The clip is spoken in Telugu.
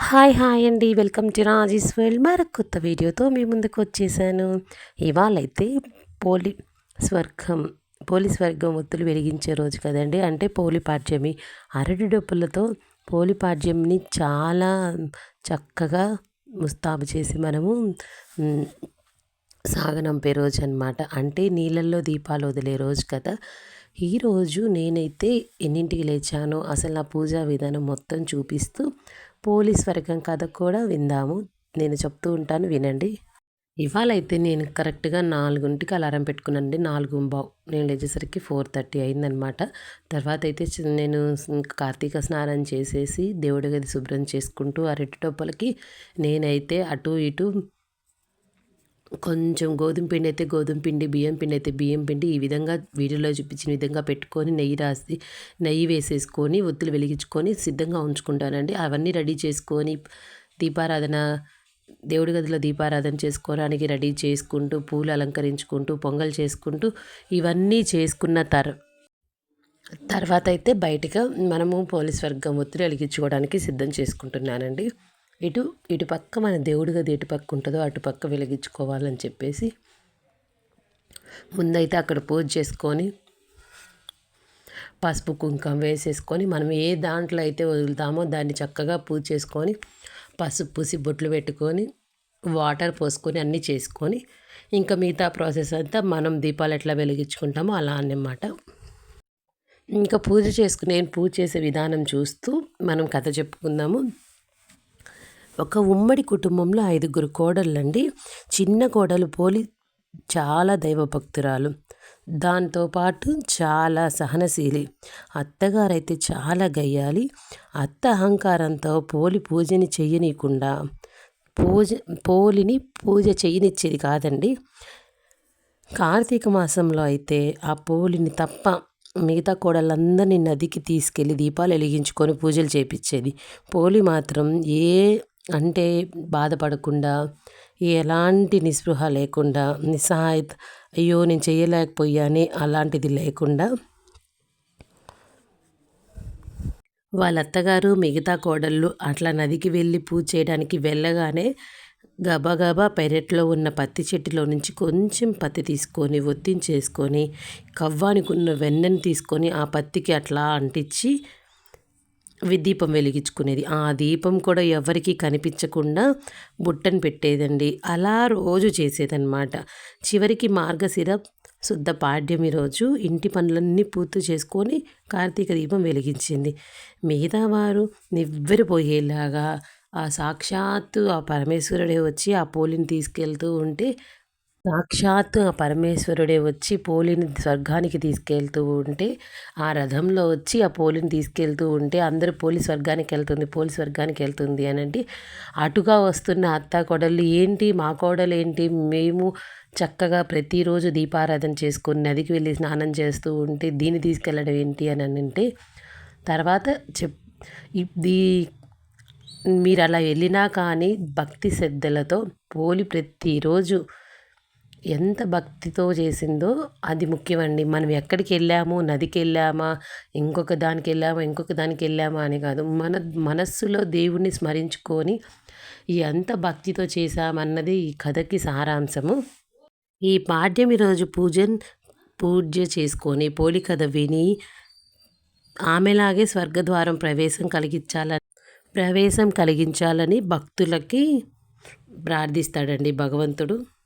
హాయ్ హాయ్ అండి. Welcome to Raji's world. మరొక కొత్త వీడియోతో మీ ముందుకు వచ్చేసాను. ఇవాళైతే పోలి స్వర్గం పోలి స్వర్గం ఒత్తులు వెలిగించే రోజు కదండి. అంటే పోలి పాడ్యమి. అరటి డొప్పులతో పోలిపాడ్యంని చాలా చక్కగా ముస్తాబు చేసి మనము సాగనంపే రోజు అనమాట అంటే నీళ్ళల్లో దీపాలు వదిలే రోజు కదా. ఈరోజు నేనైతే ఎన్నింటికి లేచానో అసలు నా పూజా విధానం మొత్తం చూపిస్తూ పోలీస్ వర్గం కథ కూడా విందాము. నేను చెప్తూ ఉంటాను వినండి. ఇవాళ అయితే నేను కరెక్ట్గా నాలుగుంటికి అలారం పెట్టుకున్నానండి. నాలుగు బావు నేను లేచేసరికి ఫోర్ థర్టీ అయిందనమాట. తర్వాత అయితే నేను కార్తీక స్నానం చేసేసి దేవుడి గది శుభ్రం చేసుకుంటూ అరటి టొప్పలకి నేనైతే అటు ఇటు కొంచెం గోధుమ పిండి అయితే గోధుమ పిండి బియ్యం పిండి అయితే బియ్యం పిండి ఈ విధంగా వీడియోలో చూపించిన విధంగా పెట్టుకొని నెయ్యి రాసి నెయ్యి వేసేసుకొని ఒత్తులు వెలిగించుకొని సిద్ధంగా ఉంచుకుంటానండి. అవన్నీ రెడీ చేసుకొని దీపారాధన దేవుడి గదిలో దీపారాధన చేసుకోవడానికి రెడీ చేసుకుంటూ పూలు అలంకరించుకుంటూ పొంగల్ చేసుకుంటూ ఇవన్నీ చేసుకున్న తర్ తర్వాత అయితే బయటగా మనము పోలీస్ వర్గం ఒత్తిడి వెలిగించుకోవడానికి సిద్ధం చేసుకుంటున్నానండి. ఇటు ఇటు పక్క మన దేవుడి గది ఎటు పక్క ఉంటుందో అటు పక్క వెలిగించుకోవాలని చెప్పేసి ముందైతే అక్కడ పూజ చేసుకొని పసుపు కుంకం వేసేసుకొని మనం ఏ దాంట్లో అయితే వదులుతామో దాన్ని చక్కగా పూజ చేసుకొని పసుపు పూసి బొట్లు పెట్టుకొని వాటర్ పోసుకొని అన్నీ చేసుకొని ఇంకా మిగతా ప్రాసెస్ అంతా మనం దీపాలు ఎట్లా వెలిగించుకుంటామో అలా అన్నమాట. ఇంకా పూజ చేసుకుని నేను పూజ చేసే విధానం చూస్తూ మనం కథ చెప్పుకుందాము. ఒక ఉమ్మడి కుటుంబంలో ఐదుగురు కోడళ్ళండి. చిన్న కోడలు పోలి చాలా దైవభక్తురాలు. దాంతోపాటు చాలా సహనశీలి. అత్తగారైతే చాలా గయ్యాలి. అత్త అహంకారంతో పోలి పూజని చెయ్యనీయకుండా పూజ పోలిని పూజ చేయనిచ్చేది కాదండి. కార్తీక మాసంలో అయితే ఆ పోలిని తప్ప మిగతా కోడళ్ళందరినీ నదికి తీసుకెళ్ళి దీపాలు వెలిగించుకొని పూజలు చేపించేది పోలి మాత్రం ఏ అంటే బాధపడకుండా ఎలాంటి నిస్పృహ లేకుండా నిస్సహాయత అయ్యో నేను చేయలేకపోయాని అలాంటిది లేకుండా వాళ్ళ అత్తగారు మిగతా కోడళ్ళు అట్లా నదికి వెళ్ళి పూజ చేయడానికి వెళ్ళగానే గబగబా పెరట్లో ఉన్న పత్తి చెట్టులో నుంచి కొంచెం పత్తి తీసుకొని ఒత్తించేసుకొని కవ్వానికి ఉన్న వెన్నెని తీసుకొని ఆ పత్తికి అట్లా అంటించి దీపం వెలిగించుకునేది. ఆ దీపం కూడా ఎవరికీ కనిపించకుండా బుట్టను పెట్టేదండి. అలా రోజు చేసేదన్నమాట. చివరికి మార్గశిర శుద్ధ పాడ్యమి రోజు ఇంటి పనులన్నీ పూర్తి చేసుకొని కార్తీక దీపం వెలిగించింది. మిగతా వారు నివ్వెరిపోయేలాగా ఆ సాక్షాత్తు ఆ పరమేశ్వరుడే వచ్చి ఆ పోలిని తీసుకెళ్తూ ఉంటే సాక్షాత్ ఆ పరమేశ్వరుడే వచ్చి పోలిని స్వర్గానికి తీసుకెళ్తూ ఉంటే ఆ రథంలో వచ్చి ఆ పోలిని తీసుకెళ్తూ ఉంటే అందరూ పోలి స్వర్గానికి వెళ్తుంది పోలి స్వర్గానికి వెళ్తుంది అని అంటే అటుగా వస్తున్న అత్త కోడళ్ళు ఏంటి మా కోడలు ఏంటి మేము చక్కగా ప్రతిరోజు దీపారాధన చేసుకొని నదికి వెళ్ళి స్నానం చేస్తూ ఉంటే దీన్ని తీసుకెళ్ళడం ఏంటి అని అంటే తర్వాత చెప్ ఇది మీరు అలా వెళ్ళినా కానీ భక్తి శ్రద్ధలతో పోలి ప్రతిరోజు ఎంత భక్తితో చేసిందో అది ముఖ్యమండి. మనం ఎక్కడికి వెళ్ళాము నదికి వెళ్ళామా ఇంకొక దానికి వెళ్ళామా ఇంకొక దానికి వెళ్ళామా అని కాదు. మన మనస్సులో దేవుణ్ణి స్మరించుకొని ఎంత భక్తితో చేశామన్నది ఈ కథకి సారాంశము. ఈ పాడ్యమి రోజు పూజన్ పూజ చేసుకొని పోలి కథ విని ఆమెలాగే స్వర్గద్వారం ప్రవేశం కలిగించాలని ప్రవేశం కలిగించాలని భక్తులకి ప్రార్థిస్తాడండి భగవంతుడు.